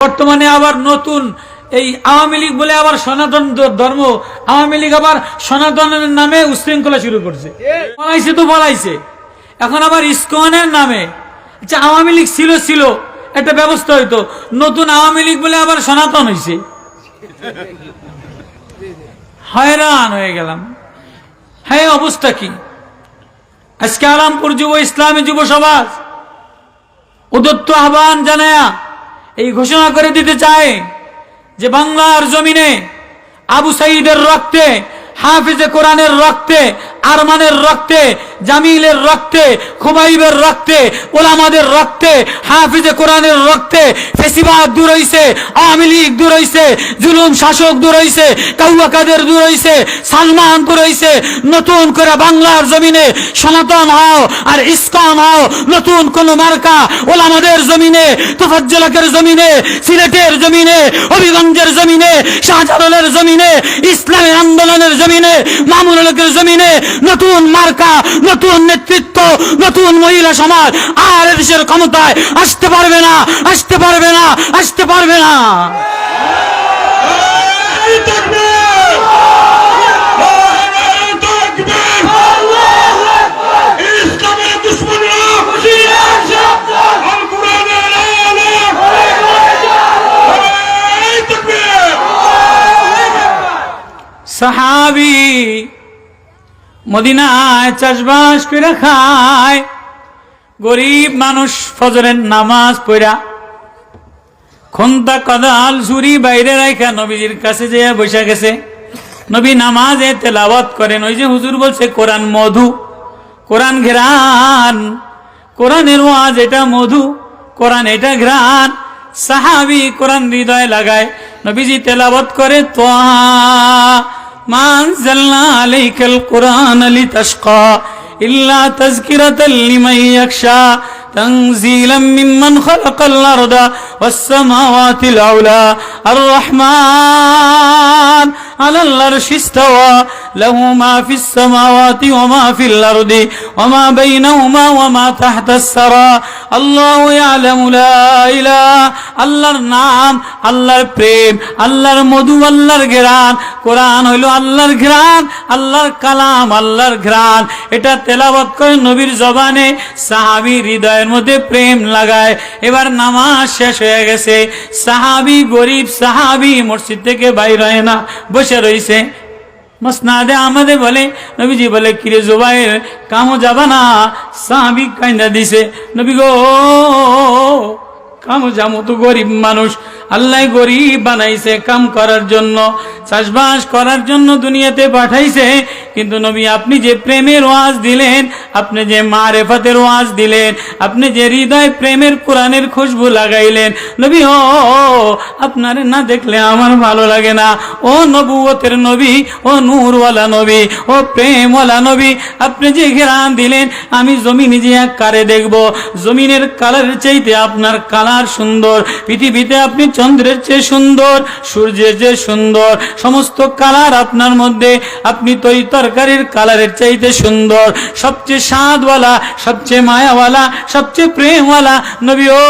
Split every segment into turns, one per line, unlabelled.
বর্তমানে আবার নতুন এই আওয়ামী লীগ বলে আবার সনাতন ধর্ম, আওয়ামী লীগ আবার সনাতনের নামে উশৃঙ্খলা শুরু করছে। পলাইছে তো পলাইছে। এখন আবার ইস্কনের নামে। আচ্ছা আওয়ামী লীগ ছিল ছিল। একটা ব্যবস্থা হইতো। নতুন আওয়ামী লীগ বলে আবার সনাতন হয়েছে হয়রান হয়ে গেলাম। হ্যাঁ অবস্থা কি? আজকে আরামপুর যুব ইসলামী যুব সমাজ উদত্ত আহ্বান জানায়া এই ঘোষণা করে দিতে চায় যে বাংলার জমিনে আবু সাইদের রক্তে হাফিজে কোরআনের রক্তে আরমানের রক্তে, জামিলের রক্তে, খুবাইবের রক্তে, ওলামাদের রক্তে, হাফিজে কোরআনের রক্তে, ফেসিবাদ দূর হইছে, আওয়ামী লীগ দূর হইছে, জুলুম শাসক দূর কাউয়া কাদের দূর হইছে, সালমান দূর নতুন করে বাংলার জমিনে সনাতন হও আর ইস্কন হও, নতুন কোন মার্কা ওলামাদের জমিনে, তোফাজ্জলাকের জমিনে, সিলেটের জমিনে, হবিগঞ্জের জমিনে, শাহজালালের জমিনে, ইসলামী আন্দোলনের জমিনে মামুন হকের জমিনে নতুন মার্কা, নতুন নেতৃত্ব, নতুন মহিলা সমাজ আর দেশের ক্ষমতায় আসতে পারবে না, আসতে পারবে না, আসতে পারবে না। সাহাবি মদিনায় চাষবাস করে খায়। গরিব মানুষ ফজরের নামাজ পড়া খন্তা কদাল ঝুরি বাইরে রাখা নবীজির কাছে যে বসে গেছে। নবী নামাজে তেলাওয়াত করেন। ওই যে হুজুর বলছে, কোরআন মধু, কোরআন ঘেরান কোরআনের ওয়াজ এটা মধু, কোরআন এটা ঘ্রাণ। সাহাবি কোরআন হৃদয় লাগায়। নবীজি তেলাওয়াত করে তো ما أنزلنا عليك القرآن لتشقى إلا تذكرة لمن يخشى تنزيلا ممن خلق الأرض والسماوات العلى الرحمن على العرش استوى له ما في السماوات وما في الأرض وما بينهما وما تحت الثرى الله يعلم لا إله আল্লাহর নাম আল্লাহর প্রেম আল্লাহর মধু আল্লাহর ঘ্রাণ কোরআন হইল আল্লাহর ঘ্রাণ আল্লাহর কালাম আল্লাহর ঘ্রাণ এটা তেলাবত করে নবীর জবানে সাহাবি হৃদয়ের মধ্যে প্রেম লাগায় এবার নামাজ শেষ হয়ে গেছে সাহাবি গরিব সাহাবি মসজিদ থেকে বাইর হয় না বসে রইছে। মসনাদে আমাদের বলে, নবীজি বলে, কিরে জোবাইর কামও যাবা না? সাহাবি কাইন্দা দিছে, নবী গো কাম যামো তো গরিব মানুষ। আল্লাহ গরিব বানাইছে কাম করার জন্য। চাষবাস করার জন্য দুনিয়াতে পাঠাইছে। কিন্তু নবী, আপনি যে প্রেমের ওয়াজ দিলেন, আপনি যে মারেফাতের ওয়াজ দিলেন, আপনি যে হৃদয় প্রেমের কোরআনের খুশবু লাগাইলেন, নবী, ও, আপনারে না দেখলে আমার ভালো লাগে না। ও নবুয়তের নবী, ও নূরওয়ালা নবী, ও প্রেমওয়ালা নবী, আপনি যে ঘেরান দিলেন, আমি জমিনে যে এক কারে দেখব, জমিনের কালারের চাইতে আপনার কালার সুন্দর। পৃথিবীতে আপনি চন্দ্রের চেয়ে সুন্দর, সূর্যের চেয়ে সুন্দর, সমস্ত কালার আপনার মধ্যে। আপনি তো এই তরকারির কালারের চাইতে সুন্দর। সবচেয়ে স্বাদওয়ালা, সবচেয়ে মায়াওয়ালা, সবচেয়ে প্রেমওয়ালা নবী ও।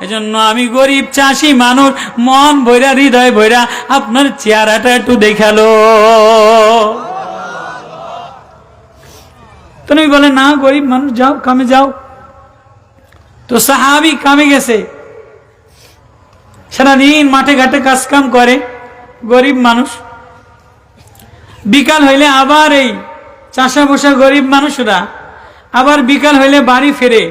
এজন্য আমি গরিব, চাষি মানুষ, মন ভৈরা, হৃদয় ভৈরা, আপনার চেহারাটা একটু দেখাল। তো বলে, না, গরিব মানুষ, যাও, কামে যাও। তো সাহাবি কামে গেছে। সারাদিন মাঠে ঘাটে কাজকাম করে, গরিব মানুষ। বিকাল হইলে আবার এই চাষা বসা গরিব মানুষরা। আবার বিকাল হইলে বাড়ি ফেরে,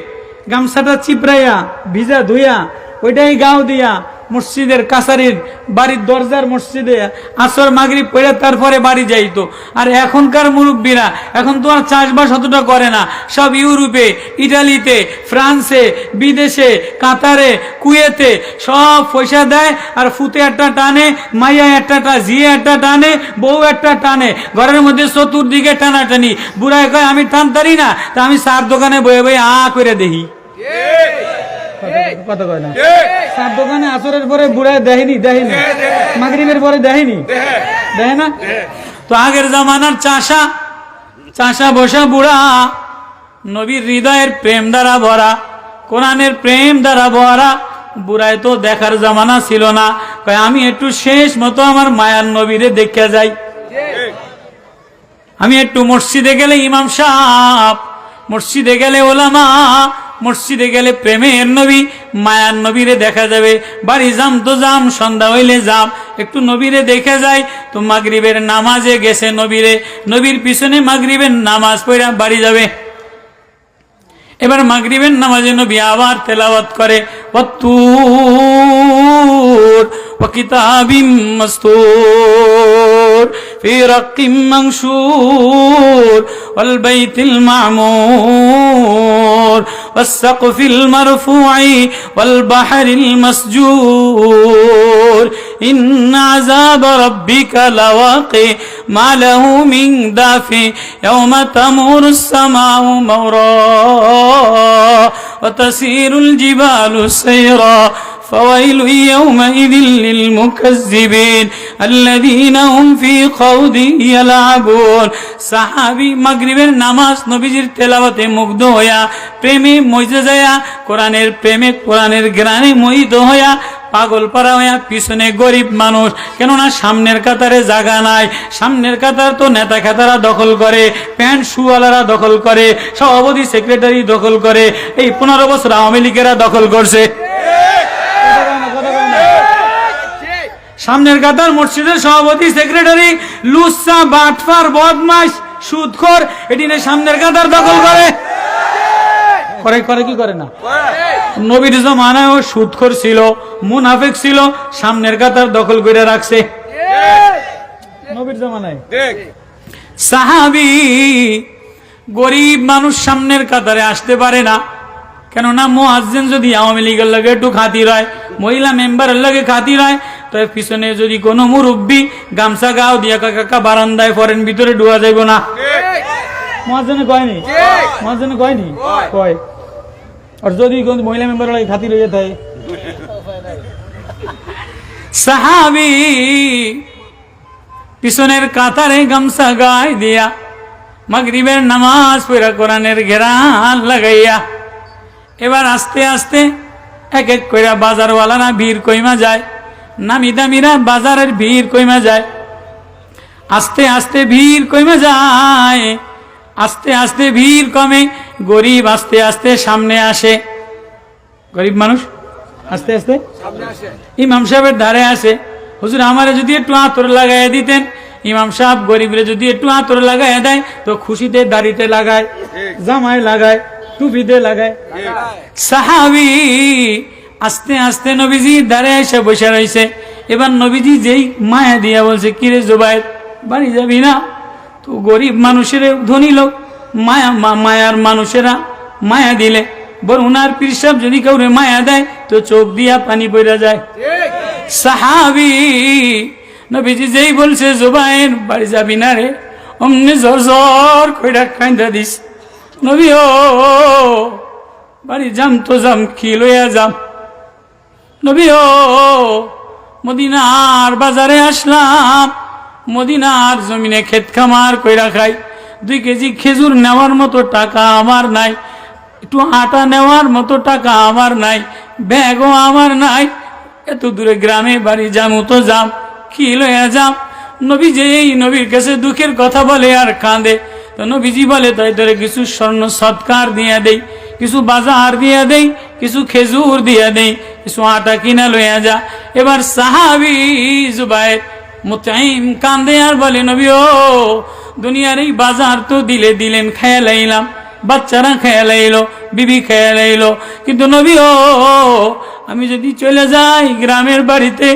গামছাটা চিপড়াইয়া, ভিজা ধুইয়া, ওইটাই গাও দিয়া মসজিদের কাছারির বাড়ির দরজার মসজিদে আসর মাগরিব পড়ে তারপরে বাড়ি যাইতো। আর এখনকার মুরব্বীরা এখন তো আর চাষবাস অতটা করে না। সব ইউরোপে, ইটালিতে, ফ্রান্সে, বিদেশে, কাতারে, কুয়েতে সব পয়সা দেয় আর ফুতে একটা টানে, মাইয়া একটা জিয়ে একটা টানে, বউ একটা টানে। ঘরের মধ্যে চতুর্দিকে টানাটানি। বুড়ায় কয়, আমি টানতারি না, তা আমি সার দোকানে বয়ে বয়ে আ করে দেখি। কথা কয় না? সার দোকানে আসরের পরে বুড়ায় দেয়নি দেয়নি মাগরিবের পরে দেয়নি দেয় না? তো আগের জামানার চাষা চাষা বসা বুড়া নবীর হৃদয়ের প্রেম দ্বারা ভরা কোরআনের প্রেম দ্বারা ভরা বুড়ায় তো দেখার জামানা ছিল না। কয় আমি একটু শেষ মতো আমার মায়ার নবীরে দেখে যাই। আমি একটু মসজিদে গেলে ইমাম সাহ মসজিদে গেলে ওলামা মসজিদে গেলে প্রেমের নবী, মায়ার নবীরে দেখা যাবে। বাড়ি যাম তো যাম, সন্ধ্যা হইলে যাম। একটু নবীরে দেখে যায় তো মাগরিবের নামাজে গেছে নবীরে। নবীর পিছনে মাগরিবের নামাজ পড়া বাড়ি যাবে। এবার মাগরিবের নামাজে নবী আবার তেলাওয়াত করে, ওয়াত্তুর ওয়াকিতাবিম মাসতুর। في رق منشور والبيت المعمور والسقف المرفوع والبحر المسجور إن عذاب ربك لواقع ما له من دافع يوم تمور السماء مورا وتسير الجبال سيرا فويل يومئذ للمكذبين الذين هم في خوض يلعبون সাহাবি মাগরিবের নামাজ নবীজির তেলাওয়াতে মুগ্ধ হইয়া প্রেমে মজে যায়া কোরআনের প্রেমে কোরআনের জ্ঞানে মোহিত হইয়া পাগল পাড়া হইয়া পিছনে গরিব মানুষ কেননা সামনের কাতারে জায়গা নাই সামনের কাতার তো নেতা খেতারা দখল করে প্যান্ট শুওয়ালারা দখল করে সভাপতি সেক্রেটারি দখল করে এই পনেরো বছর আওয়ামী লীগেরা দখল করছে সামনের কাতার মসজিদের সভাপতি সেক্রেটারি লুসা বাটফার বদমাস সুদখোর এটি নিয়ে সামনের কাতার দখল করে। করে করে কি করে না? নবীর সুদখোর ছিল মুনাফেক ছিল সামনের কাতার দখল করে রাখছে। নবীর জমানায়। সাহাবি গরিব মানুষ সামনের কাতারে আসতে পারে না। কেননা মোয়াজ্জেন যদি আওয়ামী লীগের লগে একটু খাতির হয় মহিলা মেম্বারের লগে খাতির হয় তো পিছনে যদি কোনো মুরব্বী গামছা গাও, দিয়া কাকা বারান্দায় ফরেন, ভিতরে ডুয়া যাইব না। মহাজনে কয়নি মহাজনে কয়নি কয় আর যদি কোন মহিলা মেম্বারের লাগে খাতির হয়ে থাকে সাহাবি পিছনের কাতারে গামছা গায়ে দিয়া, মাগরিবের নামাজ পড়া, কোরআনের ঘেরান লাগাইয়া, এবার আস্তে আস্তে এক এক কইরা বাজারওয়ালারা ভিড় কইমা যায়। নামি দামিরা বাজারের ভিড় কইমা যায়। আস্তে আস্তে ভিড় কমে যায়। আস্তে আস্তে ভিড় কমে গরিব আস্তে আস্তে সামনে আসে। গরিব মানুষ? আস্তে আস্তে? ইমাম সাহেবের ধারে আসে। হুজুর আমারে যদি একটু আতর লাগাই দিতেন। ইমাম সাহেব গরিবরে যদি একটু আতর লাগাই দেয় তো খুশিতে দাড়িতে লাগায় জামায় লাগায় টুপিতে লাগায়। সাহাবি আস্তে আস্তে নবীজি দাঁড়ে এসে বসে রয়েছে। এবার নবীজি যেই মায়া দিয়া বলছে, কিরে জোবাই বাড়ি যাবি না? তো গরিব মানুষের ধনী লোক, মায়া মায়ার মানুষেরা মায়া দিলে। বর উনার পিরসাব যদি কাউরে মায়া দেয়, তো চোখ দিয়া পানি পড়া যায়। সাহাবি, নবীজি যেই বলছে, জোবাইর, বাড়ি যাবি না রে, অমনি জ্বর জ্বর কইরা কান্দা দিস। নবী ও, বাড়ি যাম তো যাম, কি লইয়া যাম? নবী ও মদিনার বাজারে আসলাম। মদিনার জমিনে ক্ষেত খামার কইরা খাই। দুই কেজি খেজুর নেওয়ার মতো টাকা আমার নাই। একটু আটা নেওয়ার মতো টাকা আমার নাই। ব্যাগও আমার নাই। এত দূরে গ্রামে বাড়ি যাম তো যাম। কি লইয়া যাম? নবী যে এই নবীর কাছে দুঃখের কথা বলে আর কাঁদে। তো নবীজি বলে তাই তোরে কিছু স্বর্ণ সৎকার দিয়ে দেই, কিছু বাজার দিয়ে দেই, কিছু খেজুর দিয়ে দেই। আটা কিনা লইয়া যা। এবার সাহাবি জুবাইর মুতাইম কান্দে আর বলে, নবী ও, দুনিয়ার এই বাজার তো দিলে দিলেন, খেয়ে লাইলাম। বাচ্চারা খেয়ে লাইলো, বিবি খেয়ে লাইলো। কিন্তু নবী ও, আমি যদি চলে যাই গ্রামের বাড়িতে,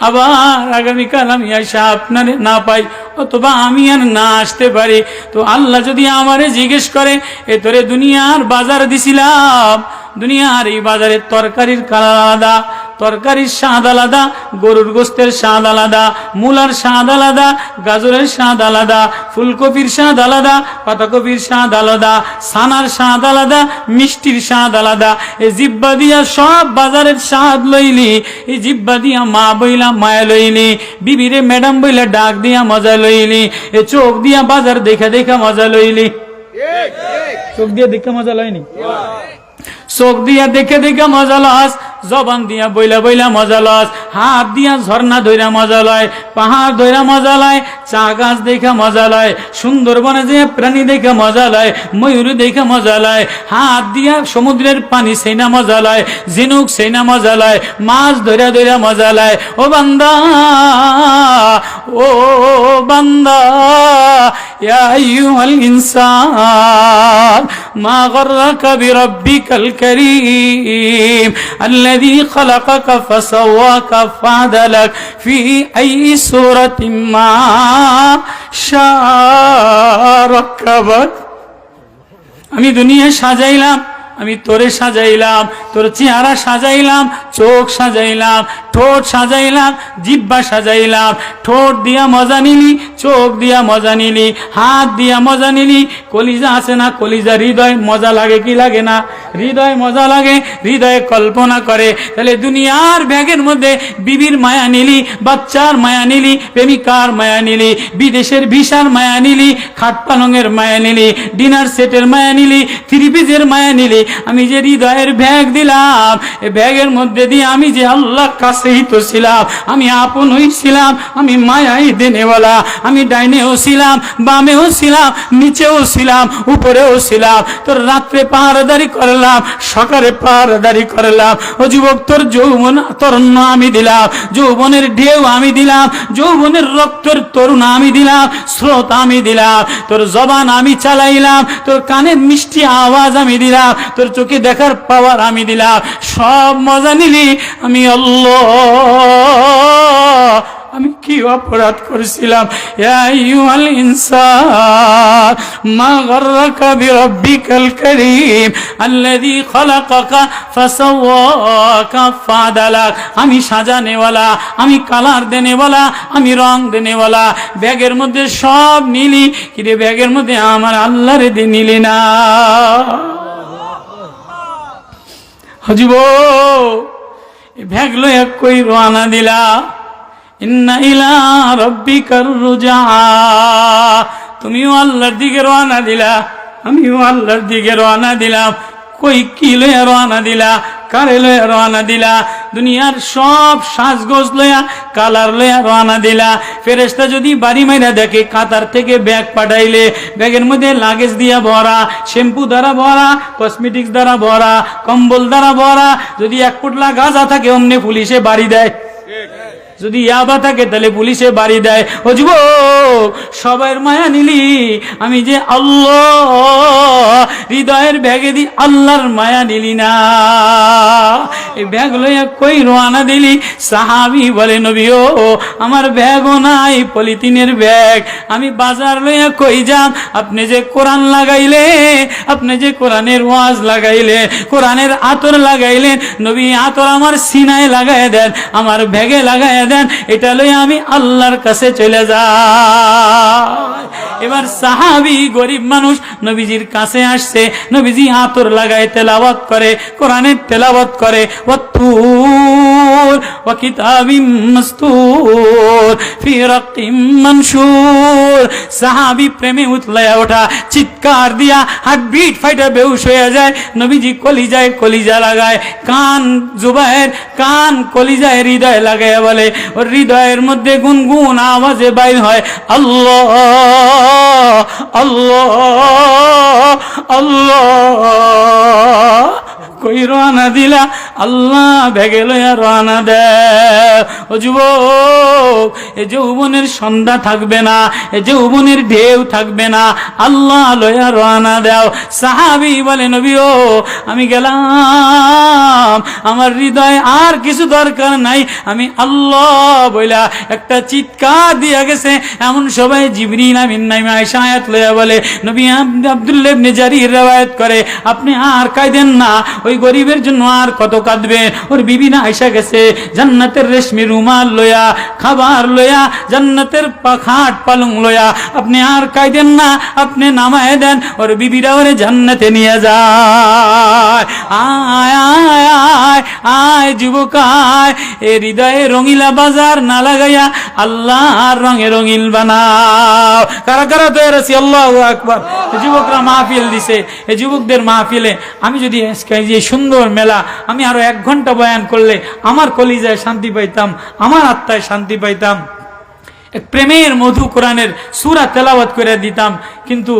আবার আগামীকাল আমি আসা আপনারে না পাই, অথবা আমি আর না আসতে পারি। তো আল্লাহ যদি আমারে জিজ্ঞেস করে, এ তোরে দুনিয়ার বাজার দিছিলাম দুনিয়ার এই বাজারের তরকারির কালার আলাদা তরকারির স্বাদ আলাদা গরুর গোস্তের স্বাদ আলাদা মূলার স্বাদ আলাদা গাজরের স্বাদ আলাদা ফুলকপির স্বাদ আলাদা পাতাকপির স্বাদ আলাদা সানার স্বাদ আলাদা মিষ্টির স্বাদ আলাদা। এই জিব্বা দিয়া সব বাজারের স্বাদ লইলি এই জিব্বা দিয়া মা বইলা মায়া লইলি বিবিরে ম্যাডাম বইলা ডাক দিয়া মজা লইলি এ চোখ দিয়া বাজার দেখা দেখা মজা লইলি। চোখ দিয়ে দেখা মজা লইনি চোখ দিয়ে দেখে দেখে মজা লস জবান দিয়া বইলা বইলা মজা লস, হাত দিয়া ঝর্ণা ধইরা মজা লয়, পাহাড় ধইরা মজা লয়, চা গাছ দেখা মজা লয়, সুন্দরবনে যে প্রাণী দেখে মজা লয়, ময়ূর দেখে মজা লয়, হাত দিয়া সমুদ্রের পানি সেইনা মজা লয়, ঝিনুক সেইনা মজা লয়, মাছ ধইরা ধইরা মজা লয়, ও বান্দা ও বান্দা ইনসান, মা গররাকা বিরাব্বিকাল কারীম الذي خلقك فسواك فعدلك في أي سورة ما شاء ركبك আমি দুনিয়া সাজাইলাম আমি তোরে সাজাইলাম তোর চেহারা সাজাইলাম চোখ সাজাইলাম ঠোঁট সাজাইলাম, জিব্বা সাজাইলাম। ঠোঁট দিয়া মজা নিলি, চোখ দিয়া মজা নিলি, হাত দিয়া মজা নিলি। কলিজা আছে না, কলিজা হৃদয়, মজা লাগে কি লাগে না? হৃদয় মজা লাগে, হৃদয়ে কল্পনা করে। তাহলে দুনিয়ার ব্যাগের মধ্যে বিবির মায়া নিলি, বাচ্চার মায়া নিলি, প্রেমিকার মায়া নিলি, বিদেশের ভিসার মায়া নিলি, খাট পালঙের মায়া নিলি, ডিনার সেটের মায়া নিলি, থ্রি পিসের মায়া নিলি। আমি যে হৃদয়ের ব্যাগ দিলাম এই ব্যাগের মধ্যে দিয়ে আমি যে আল্লাহ কাছেই তো ছিলাম, আমি আপন ছিলাম, আমি মায়াই দেনেওয়ালা, আমি ডাইনেও ছিলাম, বামেও ছিলাম, নিচেও ছিলাম, উপরেও ছিলাম। তোর রাত্রে পাহারাদারি করলাম, সকালে পাহারাদারি করলাম। ও যুবক, তোর যৌবন তরুণ আমি দিলাম, যৌবনের ঢেউ আমি দিলাম, যৌবনের রক্তের তরুণ আমি দিলাম, স্রোত আমি দিলাম, তোর জবান আমি চালাইলাম, তোর কানের মিষ্টি আওয়াজ আমি দিলাম, তোর চোখে দেখার পাওয়ার আমি দিলাম। সব মজা নিলি, আমি আল্লাহ আমি কি অপরাধ করেছিলাম? আইয়ুহাল ইনসান, মা গররাকা বিরাব্বিকাল কারীম, আল্লাযী খালাকাকা ফাসাওয়াকা ফাদালাক আমি আমি কালার দেনেওয়ালা, আমি রং দেনেওয়ালা। ব্যাগের মধ্যে সব নিলি, কিরে ব্যাগের মধ্যে আমার আল্লাহরে দিয়ে নিলি না। হজিব! ভ্যাগ লইয়া কই রোয়ানা দিলা? ইন্না রব্বিকার রুজা তুমিও আল্লাহর দিকে রোয়ানা দিলা, আমিও আল্লাহর দিকে রোয়ানা দিলাম। কই কি লয়ে রওনা দিলা? কারে লয়ে রওনা দিলা? দুনিয়ার সব সাজগোজ লইয়া, কালার লয়া রওনা দিলা। ফেরেশতা যদি বাড়ি মাইরা দেখে, কাতার থেকে ব্যাগ পাঠাইলে, ব্যাগের মধ্যে লাগেজ দিয়া ভরা, শ্যাম্পু দ্বারা ভরা, কসমেটিক্স দ্বারা ভরা, কম্বল দ্বারা ভরা, যদি এক ফুটলা গাঁজা থাকে, অমনি পুলিশে বাড়ি দেয়। যদি ইয়াবা থাকে, তাহলে পুলিশে বাড়ি দেয়। ও যুবক সবার মায়া নিলি, আমি যে আল্লাহ, হৃদয়ের ব্যাগে দি আল্লাহর মায়া নিলি না। এই ব্যাগ লইয়া কই রোয়ানা দিলি? সাহাবি বলে নবী ও আমার ব্যাগও নাই, পলিথিনের ব্যাগ। আমি বাজার লইয়া কই যাম? আপনি যে কোরআন লাগাইলে, আপনি যে কোরআনের ওয়াজ লাগাইলে, কোরআনের আতর লাগাইলেন, নবী আতর আমার সিনায় লাগাই দেন, আমার ব্যাগে লাগাই দেন, এটা লই আমি আল্লাহর কাছে চলে যাই। এবার সাহাবি গরিব মানুষ নবীজির কাছে আসছে, নবীজি আতর লাগায় তেলাওয়াত করে, কোরআনের তেলাওয়াত করে, ওয়াত্তুর, ওয়া কিতাবিম মাসতুর, ফি রাকিম মানশুর। সাহাবি প্রেমে উতলায়া ওঠা, চিৎকার দিয়া হাত বিট ফাইটা বেউস হয়ে যায়। নবীজি কলিজায় কলিজা লাগায়, কান জুবায়ের কান কলিজায় হৃদয় লাগায় বলে ওর হৃদয়ের মধ্যে গুনগুন আওয়াজে বাইর হয় আল্লাহ আল্লাহ আল্লাহ। কই রানা দিলা? আল্লাহ ভেগে লয়া রানা দে। ও যুবক, এ যৌবনের সন্ধ্যা থাকবে না, এ যৌবনের ঢেউ থাকবে না। আল্লাহ লয়া রানা দাও। সাহাবি বলে নবী ও আমি গেলাম। আমার হৃদয় আর কিছু দরকার নাই। আমি আল্লাহ বইলা একটা চিৎকার দিয়া গেছে। এমন সবাই জিবরিন আমিন নাইমা আয়াত লইয়া বলে, নবী আব- আব্দুল্লাহ ইবনে জারির রওয়ায়াত করে। আপনি আর কাইদেন না। ওই গরিবের জন্য আর কত কাঁদবে? ওর বিবি না আইসা গেছে, জান্নাতের রেশমি রুমাল লয়া, খাবার লয়া, জান্নাতের খাট পালং লয়া। আপনি আর কাইদেন না, আপনি নামায় দেন, ওর বিবিরা ওরে জান্নাতে নিয়ে যায়। আয় আয় আয় আয় যুবক, আয়, এ হৃদয়ে রঙিলা বাজার না লাগাইয়া আল্লাহর রঙে রঙিল বানাও। কারা কারা তো এরাছি আল্লাহ আকবার। যুবকরা মাহফিল দিছে এই যুবকদের মাহফিলে আমি যদি সুন্দর মেলা। আমি আরও এক ঘণ্টা বয়ান করলে আমার কলিজায় শান্তি পাইতাম, আমার আত্মায় শান্তি পাইতাম। প্রেমের মধু কোরআনের সুরা তেলাবাদ করে দিতাম, কিন্তু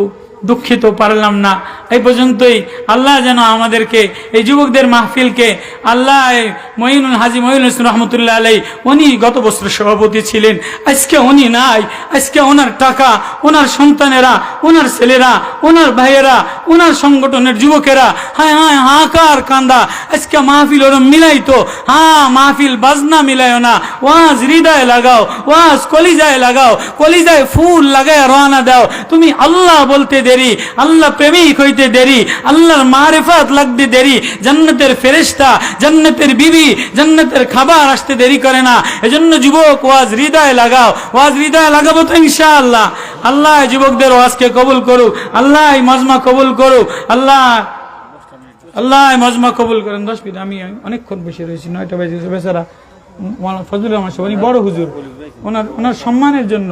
দুঃখিত পারলাম না। এই পর্যন্তই আল্লাহ যেন আমাদেরকে, এই যুবকদের মাহফিলকে আল্লাহ এই মঈনুল হাজি মঈনুল ইসলাম রহমতুল্লাহ আলাই উনি গত বছর সভাপতি ছিলেন। আজকে উনি নাই। আজকে ওনার টাকা, ওনার সন্তানেরা, ওনার ছেলেরা, ওনার ভাইয়েরা, ওনার সংগঠনের যুবকেরা, হায় হায় হাকার কান্দা। আজকে মাহফিল ওরম মিলাইতো। হ্যাঁ মাহফিল বাজনা মিলাইও না। ওয়াজ হৃদয় লাগাও, ওয়াজ কলিজায় লাগাও, কলিজায় ফুল লাগায় রওনা দাও। তুমি আল্লাহ বলতে দেরি, আল্লাহ প্রেমিক হইতে দেরি আল্লাহর মারেফাত লাগতে দেরি জান্নাতের ফেরেশতা জান্নাতের বিবি জান্নাতের খাবার আসতে দেরি করে না। এজন্য যুবক ওয়াজ হৃদয় লাগাও। ওয়াজ হৃদয় লাগাবো তো ইনশাআল্লাহ। আল্লাহ যুবকদের ওয়াজকে কবুল করুক। আল্লাহ মজমা কবুল করুক। আল্লাহ আল্লাহ মজমা কবুল করেন। দশ মিনিট আমি অনেকক্ষণ বসে রয়েছি নয়টা বাজে। বেচারা ফজলুর রহমান সাহেব, উনি বড় হুজুর। ওনার ওনার সম্মানের জন্য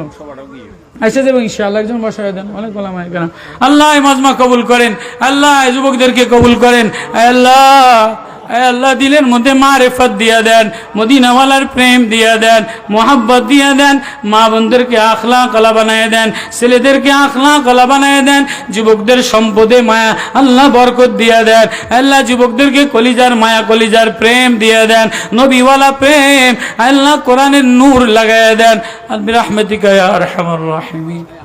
এসে দেবো ইনশাআল্লাহ, একজন বসায় দেন, অনেক ওলামা কেন আল্লাহ মজমা কবুল করেন, আল্লাহ যুবকদেরকে কবুল করেন, আল্লাহ। আল্লাহ দিলের মধ্যে মারেফত দিয়া দেন, মদিনাওয়ালার প্রেম দিয়া দেন, মোহাব্বত দিয়া দেন, মা বোনদেরকে আখলা কলা বানায় দেন, ছেলেদেরকে আখলা কলা বানায় দেন, যুবকদের সম্পদে মায়া, আল্লাহ বরকত দিয়া দেন, আল্লাহ যুবকদেরকে কলিজার মায়া, কলিজার প্রেম দিয়া দেন, নবীওয়ালা প্রেম, আল্লাহ কোরআনের নূর লাগায় দেন আল্লাহ রহমতিকা ইয়া আরহামার রাহিমিন।